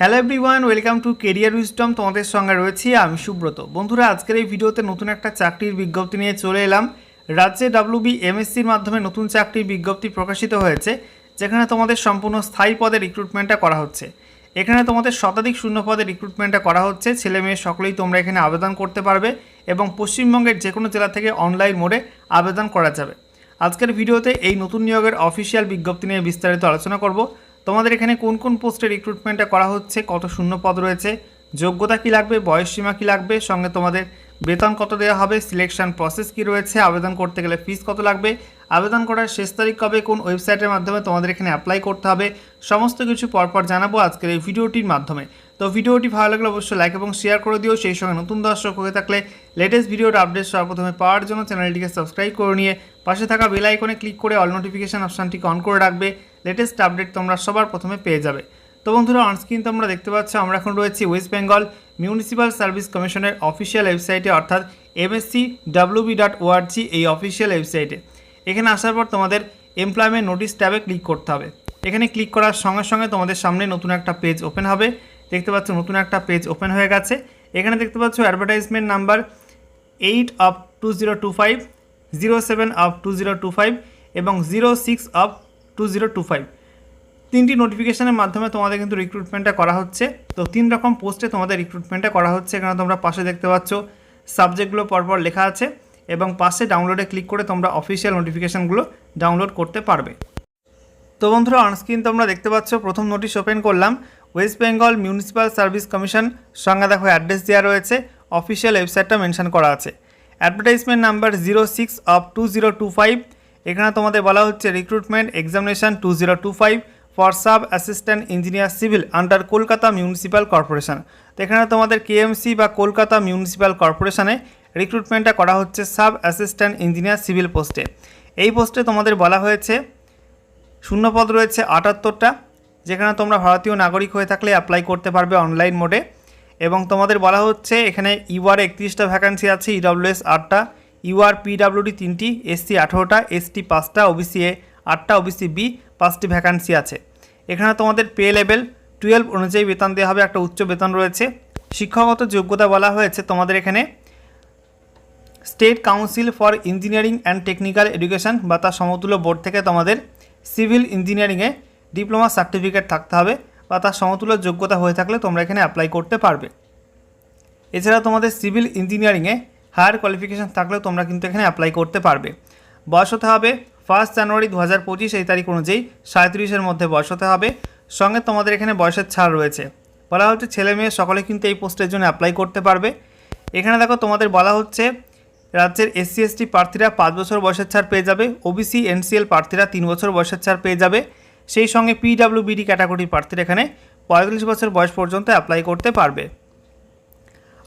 Hello everyone welcome to career wisdom তোমাদের সঙ্গে রয়েছি আমি সুব্রত। বন্ধুরা, আজকের এই ভিডিওতে নতুন একটা চাকরির বিজ্ঞপ্তি নিয়ে চলে এলাম। রাজ্যে ডাব্লিউবি এমএসসির মাধ্যমে নতুন চাকরির বিজ্ঞপ্তি প্রকাশিত হয়েছে, যেখানে তোমাদের সম্পূর্ণ স্থায়ী পদে রিক্রুটমেন্টটা করা হচ্ছে। এখানে তোমাদের শতাধিক শূন্য পদে রিক্রুটমেন্টটা করা হচ্ছে, ছেলে মেয়ে সকলেই তোমরা এখানে আবেদন করতে পারবে এবং পশ্চিমবঙ্গের যে কোনো জেলা থেকে অনলাইন মোডে আবেদন করা যাবে। আজকের ভিডিওতে এই নতুন নিয়োগের অফিসিয়াল বিজ্ঞপ্তি নিয়ে বিস্তারিত আলোচনা করব। তোমাদের এখানে কোন কোন পোস্টে রিক্রুটমেন্টটা করা হচ্ছে? কত শূন্য পদ রয়েছে? যোগ্যতা কী লাগবে? বয়স সীমা কী লাগবে? সঙ্গে তোমাদের বেতন কত দেওয়া হবে? সিলেকশন প্রসেস কী রয়েছে? আবেদন করতে গেলে ফিস কত লাগবে? আবেদন করার শেষ তারিখ কবে? কোন ওয়েবসাইটের মাধ্যমে তোমাদের এখানে অ্যাপ্লাই করতে হবে? সমস্ত কিছু পরপর জানাব আজকের এই ভিডিওটির মাধ্যমে। তো ভিডিওটি ভালো লাগলে অবশ্যই লাইক এবং শেয়ার করে দিও। সেই সঙ্গে নতুন দর্শক হয়ে থাকলে লেটেস্ট ভিডিওর আপডেট সর্বপ্রথমে পাওয়ার জন্য চ্যানেলটিকে সাবস্ক্রাইব করে নিয়ে পাশে থাকা বেল আইকনে ক্লিক করে অল নোটিফিকেশান অপশানটিকে অন করে রাখবে। লেটেস্ট আপডেট তোমরা সবার প্রথমে পেয়ে যাবে। তো বন্ধুরা অনস্ক্রিন তোমরা দেখতে পাচ্ছ, আমরা এখন রয়েছি ওয়েস্ট বেঙ্গল মিউনিসিপ্যাল সার্ভিস কমিশনের অফিসিয়াল ওয়েবসাইটে অর্থাৎ এমএসসি ডাব্লিউবি ডট ওআরজি এই অফিসিয়াল ওয়েবসাইটে এখানে আসার পর তোমাদের এমপ্লয়মেন্ট নোটিশ ট্যাবে ক্লিক করতে হবে। এখানে ক্লিক করার সঙ্গে সঙ্গে তোমাদের সামনে নতুন একটা পেজ ওপেন হবে। দেখতে পাচ্ছ, নতুন একটা পেজ ওপেন হয়ে গেছে। এখানে দেখতে পাচ্ছ advertisement number eight of two zero two five zero seven of two zero two five এবং zero six of two zero two five তিনটি নোটিফিকেশনের মাধ্যমে তোমাদের কিন্তু রিক্রুটমেন্টটা করা হচ্ছে। তো তিন রকম পোস্টে তোমাদের রিক্রুটমেন্টটা করা হচ্ছে। এখানে তোমরা পাশে দেখতে পাচ্ছ সাবজেক্টগুলো পরপর লেখা আছে এবং পাশে ডাউনলোডে ক্লিক করে তোমরা অফিসিয়াল নোটিফিকেশানগুলো ডাউনলোড করতে পারবে। তো বন্ধুরা অনস্ক্রিন তোমরা দেখতে পাচ্ছ, প্রথম নোটিশ ওপেন করলাম। West Bengal municipal service commission সঙ্গে দেখো অ্যাড্রেস দেওয়া রয়েছে। অফিসিয়াল ওয়েবসাইটটা মেনশন করা আছে। Advertisement number zero six of two zero two five এখানে তোমাদের বলা হচ্ছে recruitment examination two zero two five for sub assistant engineer civil under Kolkata municipal corporation তো এখানে তোমাদের কেএমসি বা কলকাতা মিউনিসিপ্যাল কর্পোরেশনে রিক্রুটমেন্টটা করা হচ্ছে সাব অ্যাসিস্ট্যান্ট ইঞ্জিনিয়ার সিভিল পোস্টে এই পোস্টে তোমাদের বলা হয়েছে শূন্যপদ রয়েছে আটাত্তরটা, যেখানে তোমরা ভারতীয় নাগরিক হয়ে থাকলে অ্যাপ্লাই করতে পারবে অনলাইন মোডে এবং তোমাদের বলা হচ্ছে, এখানে ইউআর একত্রিশটা ভ্যাকান্সি আছে ইডব্লিউএস আটটা ইউআর পিডাব্লিউডি তিনটি, এসসি আঠেরোটা, এসটি পাঁচটা, ওবিসি এ আটটা, ওবিসি বি পাঁচটি ভ্যাকান্সি আছে। এখানে তোমাদের পে লেভেল টুয়েলভ অনুযায়ী বেতন দেওয়া হবে, একটা উচ্চ বেতন রয়েছে। শিক্ষাগত যোগ্যতা বলা হয়েছে তোমাদের এখানে। State council for engineering and technical education বা তার সমতুল্য বোর্ড থেকে তোমাদের সিভিল ইঞ্জিনিয়ারিংয়ে ডিপ্লোমা সার্টিফিকেট থাকতে হবে বা তার সমতুল্য যোগ্যতা হয়ে থাকলে তোমরা এখানে অ্যাপ্লাই করতে পারবে। এছাড়া তোমাদের সিভিল ইঞ্জিনিয়ারিংয়ে হায়ার কোয়ালিফিকেশান থাকলেও তোমরা কিন্তু এখানে অ্যাপ্লাই করতে পারবে। বয়স হতে হবে ফার্স্ট জানুয়ারি দু হাজার পঁচিশ, এই তারিখ অনুযায়ী সাঁত্রিশের মধ্যে বয়স হতে হবে। সঙ্গে তোমাদের এখানে বয়সের ছাড় রয়েছে। বলা হচ্ছে ছেলে মেয়ে সকলে কিন্তু এই পোস্টের জন্য অ্যাপ্লাই করতে পারবে। এখানে দেখো তোমাদের বলা হচ্ছে, রাজ্যের এসসি এসটি প্রার্থীরা পাঁচ বছর বয়সের ছাড় পেয়ে যাবে ওবিসি এনসিএল প্রার্থীরা তিন বছর বয়সের ছাড় পেয়ে যাবে। সেই সঙ্গে পিডাব্লিউবিডি ক্যাটাগরির প্রার্থীরা এখানে পঁয়তাল্লিশ বছর বয়স পর্যন্ত অ্যাপ্লাই করতে পারবে।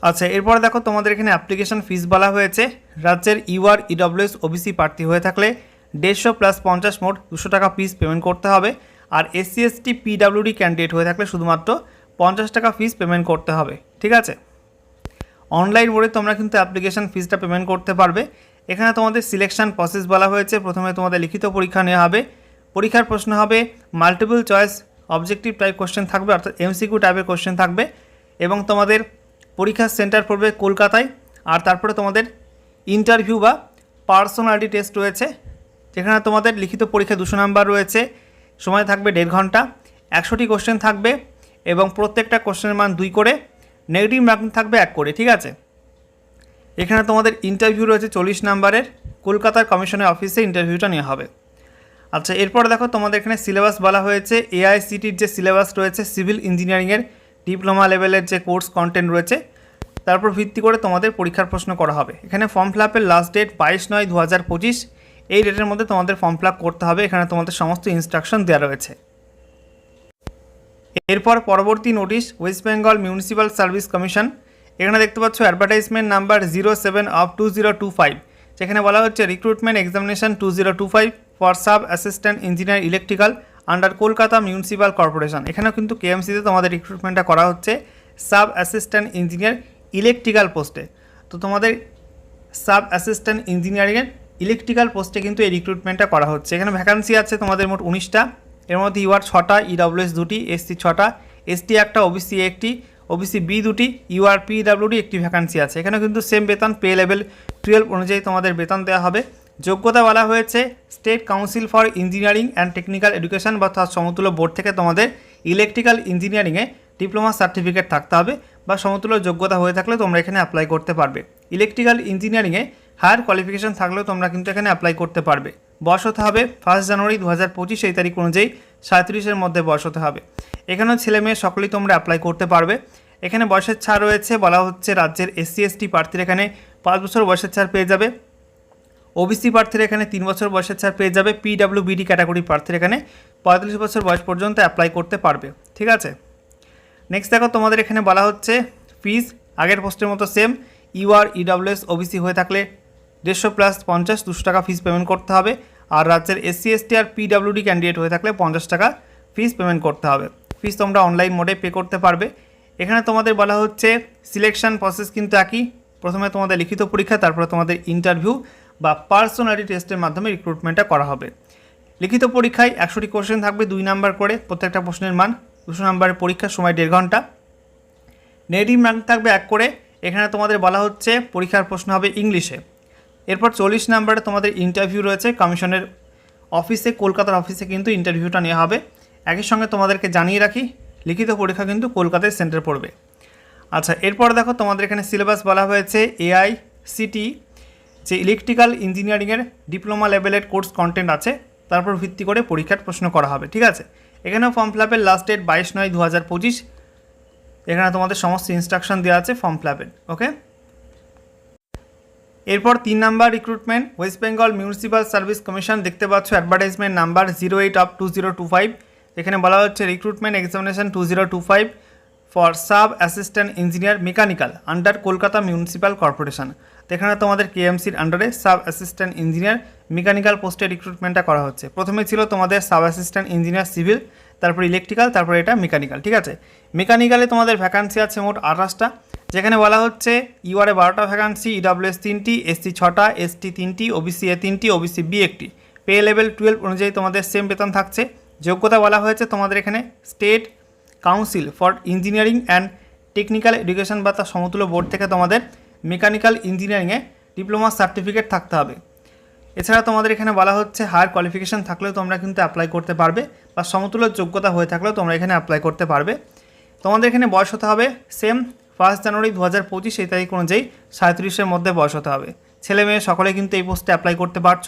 আচ্ছা এরপরে দেখো তোমাদের এখানে অ্যাপ্লিকেশন ফিস বলা হয়েছে। রাজ্যের ইউআর, ইডব্লিউএস, ওবিসি প্রার্থী হয়ে থাকলে দেড়শো প্লাস পঞ্চাশ মোট দুশো টাকা ফিস পেমেন্ট করতে হবে। আর এসসি এসটি পিডাব্লিউডি ক্যান্ডিডেট হয়ে থাকলে শুধুমাত্র পঞ্চাশ টাকা ফিস পেমেন্ট করতে হবে। ঠিক আছে? অনলাইন মোডে তোমরা কিন্তু অ্যাপ্লিকেশন ফিসটা পেমেন্ট করতে পারবে। এখানে তোমাদের সিলেকশন প্রসেস বলা হয়েছে। প্রথমে তোমাদের লিখিত পরীক্ষা নেওয়া হবে। পরীক্ষার প্রশ্ন হবে multiple choice objective type question থাকবে, অর্থাৎ এমসিকিউ টাইপের কোশ্চেন থাকবে। এবং তোমাদের পরীক্ষার সেন্টার পড়বে কলকাতায়। আর তারপরে তোমাদের ইন্টারভিউ বা পার্সোনালিটি টেস্ট রয়েছে, যেখানে তোমাদের লিখিত পরীক্ষা দুশো নাম্বার রয়েছে। সময় থাকবে দেড় ঘণ্টা, একশোটি কোশ্চেন থাকবে এবং প্রত্যেকটা কোশ্চেনের মান দুই করে নেগেটিভ মার্কিং থাকবে এক করে, ঠিক আছে? এখানে তোমাদের ইন্টারভিউ রয়েছে চল্লিশ নাম্বারের কলকাতার কমিশনের অফিসে ইন্টারভিউটা নেওয়া হবে। আচ্ছা এরপরে দেখো তোমাদের এখানে সিলেবাস বলা হয়েছে এআইসিটির যে সিলেবাস রয়েছে সিভিল ইঞ্জিনিয়ারিংয়ের ডিপ্লোমা লেভেলের যে কোর্স কন্টেন্ট রয়েছে তারপর ভিত্তি করে তোমাদের পরীক্ষার প্রশ্ন করা হবে। এখানে ফর্ম ফিল আপের লাস্ট ডেট বাইশ নয় দু হাজার পঁচিশ। এই ডেটের মধ্যে তোমাদের ফর্ম ফিল আপ করতে হবে। এখানে তোমাদের সমস্ত ইনস্ট্রাকশন দেওয়া রয়েছে। এরপর পরবর্তী notice West Bengal municipal service commission এখানে দেখতে পাচ্ছ advertisement number zero seven of two zero two five যেখানে বলা হচ্ছে recruitment examination two zero two five for sub assistant engineer electrical under Kolkata municipal corporation এখানেও কিন্তু কেএমসিতে তোমাদের রিক্রুটমেন্টটা করা হচ্ছে। সাব অ্যাসিস্ট্যান্ট ইঞ্জিনিয়ার ইলেকট্রিক্যাল পোস্টে তো তোমাদের সাব অ্যাসিস্ট্যান্ট ইঞ্জিনিয়ারিংয়ের ইলেকট্রিক্যাল পোস্টে কিন্তু এই রিক্রুটমেন্টটা করা হচ্ছে। এখানে ভ্যাকান্সি আছে তোমাদের মোট উনিশটা। এর মধ্যে ইউআর ছটা ইডব্লিউএস দুটি এসসি ছটা এসটি একটা ওবিসি একটি ওবিসি বি দুটি ইউআর পিডাব্লিউডি একটি ভ্যাকান্সি আছে। এখানে কিন্তু সেম বেতন পে লেভেল টুয়েলভ অনুযায়ী তোমাদের বেতন দেওয়া হবে। যোগ্যতা বলা হয়েছে state council for engineering and technical education বা তার সমতুল্য বোর্ড থেকে তোমাদের ইলেকট্রিক্যাল ইঞ্জিনিয়ারিংয়ে ডিপ্লোমা সার্টিফিকেট থাকতে হবে। বা সমতুল্য যোগ্যতা হয়ে থাকলে তোমরা এখানে অ্যাপ্লাই করতে পারবে। ইলেকট্রিক্যাল ইঞ্জিনিয়ারিংয়ে হায়ার কোয়ালিফিকেশন থাকলেও তোমরা কিন্তু এখানে অ্যাপ্লাই করতে পারবে। বয়স হতে হবে ফার্স্ট জানুয়ারি দু হাজার পঁচিশ, এই তারিখ অনুযায়ী সাঁত্রিশের মধ্যে বয়স হতে হবে। এখানেও ছেলে মেয়ে সকলেই তোমরা অ্যাপ্লাই করতে পারবে। এখানে বয়সের ছাড় রয়েছে, বলা হচ্ছে রাজ্যের এসসি এসটি প্রার্থীর এখানে পাঁচ বছর বয়সের ছাড় পেয়ে যাবে। ওবিসি প্রার্থীর এখানে তিন বছর বয়সের ছাড় পেয়ে যাবে। পিডাব্লিউ বিডি ক্যাটাগরি প্রার্থীর এখানে পঁয়তাল্লিশ বছর বয়স পর্যন্ত অ্যাপ্লাই করতে পারবে। ঠিক আছে? নেক্সট দেখো, তোমাদের এখানে বলা হচ্ছে ফিজ আগের পোস্টের মতো সেম ইউআর ইডাব্লিউএস ওবিসি হয়ে থাকলে দেড়শো প্লাস পঞ্চাশ, দুশো টাকা ফিস পেমেন্ট করতে হবে। আর রাজ্যের এসসি এসটি আর পিডাব্লিউডি ক্যান্ডিডেট হয়ে থাকলে পঞ্চাশ টাকা ফিস পেমেন্ট করতে হবে। ফিস তোমরা অনলাইন মোডে পে করতে পারবে। এখানে তোমাদের বলা হচ্ছে সিলেকশন প্রসেস কিন্তু একই। প্রথমে তোমাদের লিখিত পরীক্ষা, তারপরে তোমাদের ইন্টারভিউ বা পার্সোনালিটি টেস্টের মাধ্যমে রিক্রুটমেন্টটা করা হবে। লিখিত পরীক্ষায় একশোটি কোশ্চেন থাকবে, দুই নাম্বার করে, প্রত্যেকটা প্রশ্নের মান। দুশো নাম্বারের পরীক্ষার সময় দেড় ঘণ্টা। নেগেটিভ মার্ক থাকবে এক করে। এখানে তোমাদের বলা হচ্ছে পরীক্ষার প্রশ্ন হবে ইংলিশে। এরপর চল্লিশ নাম্বারে তোমাদের ইন্টারভিউ রয়েছে। কমিশনের অফিসে, কলকাতার অফিসে কিন্তু ইন্টারভিউটা নেওয়া হবে। একই সঙ্গে তোমাদেরকে জানিয়ে রাখি, লিখিত পরীক্ষা কিন্তু কলকাতায় সেন্টার পড়বে। আচ্ছা এরপর দেখো তোমাদের এখানে সিলেবাস বলা হয়েছে এআই সিটি যে ইলেকট্রিক্যাল ইঞ্জিনিয়ারিংয়ের ডিপ্লোমা লেভেলের কোর্স কন্টেন্ট আছে। তারপর ভিত্তি করে পরীক্ষার প্রশ্ন করা হবে, ঠিক আছে? এখানেও ফর্ম ফিল আপের লাস্ট ডেট বাইশ নয় দু হাজার পঁচিশ। এখানে তোমাদের সমস্ত ইনস্ট্রাকশন দেওয়া আছে ফর্ম ফিল আপের ওকে এরপর তিন number recruitment West Bengal municipal service commission দেখতে পাচ্ছ advertisement number zero eight of two zero two five এখানে বলা হচ্ছে recruitment examination two zero two five for sub assistant engineer mechanical under Kolkata municipal corporation তো এখানে তোমাদের কেএমসির আন্ডারে sub assistant engineer mechanical পোস্টে রিক্রুটমেন্টটা করা হচ্ছে। প্রথমে ছিল তোমাদের সাব অ্যাসিস্ট্যান্ট ইঞ্জিনিয়ার সিভিল তারপর ইলেকট্রিক্যাল তারপর এটা মেকানিক্যাল ঠিক আছে? মেকানিক্যালে তোমাদের ভ্যাকান্সি আছে মোট আঠাশটা, যেখানে বলা হচ্ছে ইউআরএ বারোটা ভ্যাকান্সি ইডাব্লিউএস তিনটি এসসি ছটা এসটি তিনটি ওবিসি এ তিনটি ওবিসি বি একটি। পে লেভেল টুয়েলভ অনুযায়ী তোমাদের সেম বেতন থাকছে। যোগ্যতা বলা হয়েছে তোমাদের এখানে state council for engineering and technical education বা তার সমতুল্য বোর্ড থেকে তোমাদের মেকানিক্যাল ইঞ্জিনিয়ারিংয়ে ডিপ্লোমা সার্টিফিকেট থাকতে হবে। এছাড়া তোমাদের এখানে বলা হচ্ছে হায়ার কোয়ালিফিকেশান থাকলেও তোমরা কিন্তু অ্যাপ্লাই করতে পারবে বা সমতুল্য যোগ্যতা হয়ে থাকলেও তোমরা এখানে অ্যাপ্লাই করতে পারবে। তোমাদের এখানে বয়স হতে হবে সেম ফার্স্ট জানুয়ারি দু হাজার পঁচিশ এই তারিখ অনুযায়ী সাঁত্রিশের মধ্যে বয়স হতে হবে। ছেলে মেয়ে সকলে কিন্তু এই পোস্টে অ্যাপ্লাই করতে পারছ।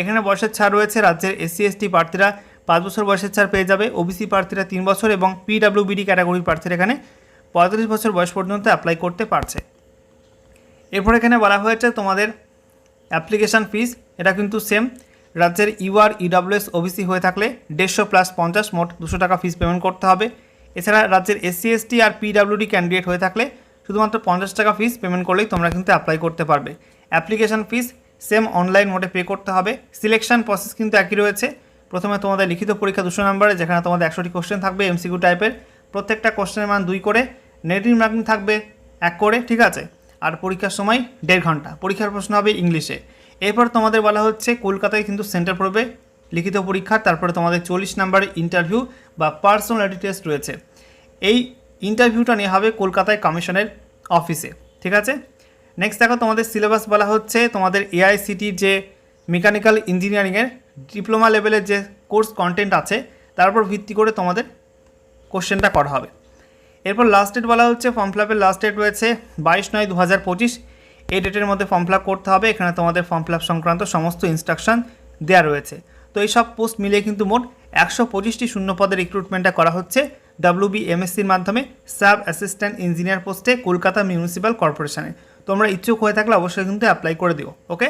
এখানে বয়সের ছাড় রয়েছে রাজ্যের এসসি, এসটি প্রার্থীরা পাঁচ বছর বয়সের ছাড় পেয়ে যাবে ওবিসি প্রার্থীরা তিন বছর এবং পিডাব্লিউবিডি ক্যাটাগরির প্রার্থীরা এখানে পঁয়তাল্লিশ বছর বয়স পর্যন্ত অ্যাপ্লাই করতে পারছে। এরপর এখানে বলা হয়েছে তোমাদের অ্যাপ্লিকেশান ফিস এটা কিন্তু সেম রাজ্যের ইউআর ইডাব্লিউএস ওবিসি হয়ে থাকলে দেড়শো প্লাস পঞ্চাশ, মোট দুশো টাকা ফিস পেমেন্ট করতে হবে। এছাড়া রাজ্যের এসসি এসটি আর পিডাব্লিউডি ক্যান্ডিডেট হয়ে থাকলে শুধুমাত্র পঞ্চাশ টাকা ফিস পেমেন্ট করলেই তোমরা কিন্তু অ্যাপ্লাই করতে পারবে। অ্যাপ্লিকেশান ফিস সেম অনলাইন মোডে পে করতে হবে। সিলেকশন প্রসেস কিন্তু একই রয়েছে। প্রথমে তোমাদের লিখিত পরীক্ষা দুশো নম্বরে, যেখানে তোমাদের একশোটি কোশ্চেন থাকবে এমসিকিউ টাইপের প্রত্যেকটা কোশ্চেনের মান দুই করে নেগেটিভ মার্কিং থাকবে এক করে, ঠিক আছে? আর পরীক্ষার সময় দেড় ঘণ্টা। পরীক্ষার প্রশ্ন হবে ইংলিশে। এরপর তোমাদের বলা হচ্ছে, কলকাতায় কিন্তু সেন্টার পড়বে, লিখিত পরীক্ষা, তারপরে তোমাদের চল্লিশ নাম্বারের ইন্টারভিউ বা পার্সোনালিটি টেস্ট রয়েছে। এই ইন্টারভিউটা নেওয়া হবে কলকাতায় কমিশনের অফিসে ঠিক আছে? নেক্সট দেখো, তোমাদের সিলেবাস বলা হচ্ছে, তোমাদের এআইসিটির যে মেকানিক্যাল ইঞ্জিনিয়ারিংয়ের ডিপ্লোমা লেভেলের যে কোর্স কন্টেন্ট আছে, তার উপর ভিত্তি করে তোমাদের কোশ্চেনটা করা হবে। এরপর লাস্ট ডেট বলা হচ্ছে ফর্ম ফিল আপের লাস্ট ডেট রয়েছে বাইশ নয় দু হাজার পঁচিশ। এই ডেটের মধ্যে ফর্ম ফিল করতে হবে, এখানে তোমাদের ফর্ম ফিল সংক্রান্ত সমস্ত ইনস্ট্রাকশন দেওয়া রয়েছে। তো এই সব পোস্ট মিলিয়ে কিন্তু মোট একশো পঁচিশটি শূন্য পদের রিক্রুটমেন্টটা করা হচ্ছে ডাব্লিউবি এমএসসির মাধ্যমে সাব অ্যাসিস্ট্যান্ট ইঞ্জিনিয়ার পোস্টে কলকাতা মিউনিসিপ্যাল কর্পোরেশনে তোমরা ইচ্ছুক হয়ে থাকলে অবশ্যই কিন্তু অ্যাপ্লাই করে দিও ওকে